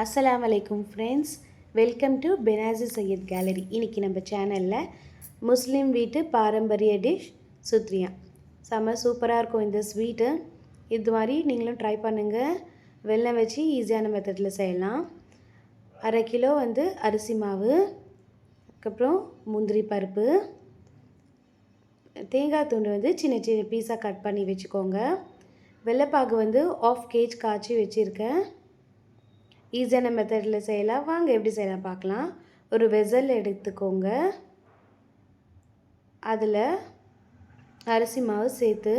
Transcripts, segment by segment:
அஸ்லாம் வலைக்கும் friends welcome to Benazir Syed gallery இன்றைக்கி நம்ம சேனலில் முஸ்லீம் வீட்டு பாரம்பரிய டிஷ் சுத்ரியா செம்ம சூப்பராக இருக்கும் இந்த ஸ்வீட்டு இது மாதிரி நீங்களும் ட்ரை பண்ணுங்கள் வெள்ளம் வச்சு ஈஸியான மெத்தடில் செய்யலாம். அரை கிலோ வந்து அரிசி மாவு. அதுக்கப்புறம் முந்திரி பருப்பு. தேங்காய் துண்டு வந்து சின்ன சின்ன பீஸாக கட் பண்ணி வச்சுக்கோங்க. வெள்ளைப்பாகு வந்து ஆஃப் கேஜ் காய்ச்சி வச்சுருக்கேன். ஈஸியான மெத்தடில் செய்யலாம்? வாங்க எப்படி செய்யலாம் பார்க்கலாம். ஒரு வெசல் எடுத்துக்கோங்க. அதில் அரிசி மாவு சேர்த்து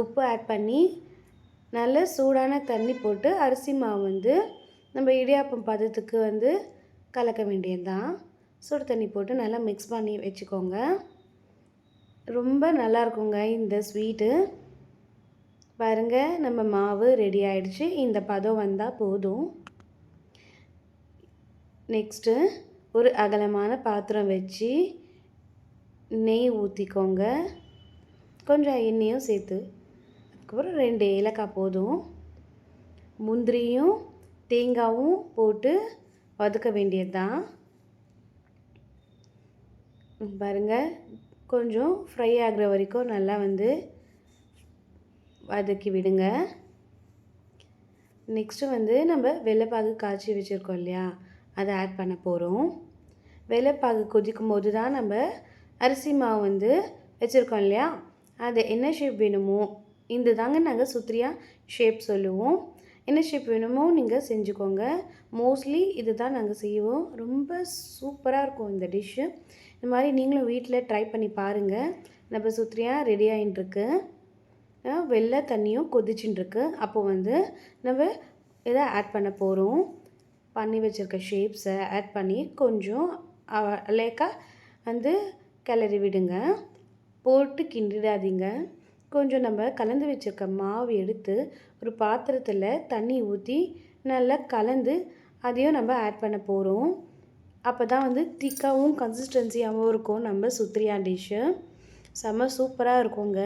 உப்பு ஆட் பண்ணி நல்ல சூடான தண்ணி போட்டு அரிசி மாவு வந்து நம்ம இடியாப்பம் பதத்துக்கு வந்து கலக்க வேண்டியதுதான். சுடு தண்ணி போட்டு நல்லா மிக்ஸ் பண்ணி வச்சுக்கோங்க. ரொம்ப நல்லா இருக்குங்க இந்த ஸ்வீட்டு பாருங்கள் நம்ம மாவு ரெடி ஆயிடுச்சு. இந்த பதம் வந்தால் போதும். நெக்ஸ்ட்டு ஒரு அகலமான பாத்திரம் வச்சு நெய் ஊற்றிக்கோங்க கொஞ்சம் எண்ணெயும் சேர்த்து. அதுக்கப்புறம் ரெண்டு ஏலக்காய் போதும். முந்திரியும் தேங்காயும் போட்டு வதக்க வேண்டியது தான் பாருங்கள் கொஞ்சம் ஃப்ரை ஆகிற வரைக்கும் நல்லா வந்து வதக்கி விடுங்க. நெக்ஸ்ட்டு வந்து நம்ம வெள்ளைப்பாகு காய்ச்சி வச்சுருக்கோம் இல்லையா? அதை ஆட் பண்ண போகிறோம் வெள்ளைப்பாகு கொதிக்கும் போது தான் நம்ம அரிசி மாவு வந்து வச்சுருக்கோம் இல்லையா? அது என்ன ஷேப் வேணுமோ இந்த தாங்க நாங்கள் சுத்ரியா ஷேப் சொல்லுவோம். என்ன ஷேப் வேணுமோ நீங்கள் செஞ்சுக்கோங்க. மோஸ்ட்லி இது தான் நாங்கள் செய்வோம். ரொம்ப சூப்பராக இருக்கும் இந்த டிஷ்ஷு இந்த மாதிரி நீங்களும் வீட்டில் ட்ரை பண்ணி பாருங்கள் நம்ம சுத்திரியாக ரெடி ஆகிட்டுருக்கு வெள்ளை தண்ணியும் கொதிச்சுட்டுருக்கு அப்போ வந்து நம்ம இதை ஆட் பண்ண போகிறோம் பண்ணி வச்சுருக்க ஷேப்ஸை ஆட் பண்ணி கொஞ்சம் லேக்காக வந்து கிளறி விடுங்க. போட்டு கிண்டிடாதீங்க. கொஞ்சம் நம்ம கலந்து வச்சுருக்க மாவு எடுத்து ஒரு பாத்திரத்தில் தண்ணி ஊற்றி நல்லா கலந்து அதையும் நம்ம ஆட் பண்ண போகிறோம் அப்போ தான் வந்து திக்காகவும் கன்சிஸ்டன்சியாகவும் இருக்கும். நம்ம சுத்ரியா டிஷ்ஷு செம்ம சூப்பராக இருக்குங்க.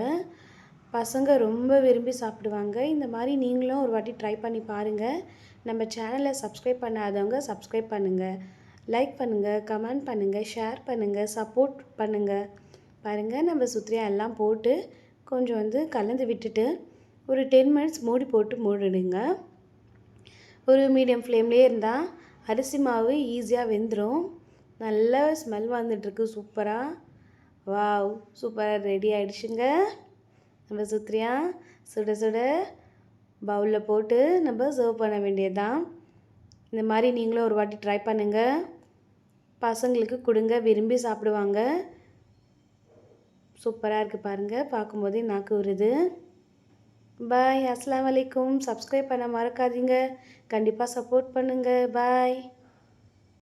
பசங்க ரொம்ப விரும்பி சாப்பிடுவாங்க. இந்த மாதிரி நீங்களும் ஒரு வாட்டி ட்ரை பண்ணி பாருங்கள் நம்ம சேனலை சப்ஸ்கிரைப் பண்ணாதவங்க சப்ஸ்கிரைப் பண்ணுங்கள் லைக் பண்ணுங்கள் கமெண்ட் பண்ணுங்கள் ஷேர் பண்ணுங்கள் சப்போர்ட் பண்ணுங்கள் பாருங்கள் நம்ம சுத்திரியா எல்லாம் போட்டு கொஞ்சம் வந்து கலந்து விட்டுட்டு ஒரு டென் மினிட்ஸ் மூடி போட்டு மூடிடுங்க. ஒரு மீடியம் ஃப்ளேம்லேயே இருந்தால் அரிசி மாவு ஈஸியாக வெந்துடும் நல்ல ஸ்மெல் வந்துட்டுருக்கு சூப்பராக வாவ் சூப்பராக ரெடி ஆகிடுச்சுங்க நம்ம சுத்திரியா சுட சுட பவுலில் போட்டு நம்ம சர்வ் பண்ண வேண்டியது தான் இந்த மாதிரி நீங்களும் ஒரு வாட்டி ட்ரை பண்ணுங்கள் பசங்களுக்கு கொடுங்க விரும்பி சாப்பிடுவாங்க. சூப்பராக இருக்குது பாருங்கள் பார்க்கும்போதே நாக்கு வருது பாய் அஸ்லாம் வலைக்கும் சப்ஸ்கிரைப் பண்ண மறக்காதீங்க. கண்டிப்பாக சப்போர்ட் பண்ணுங்கள் பாய்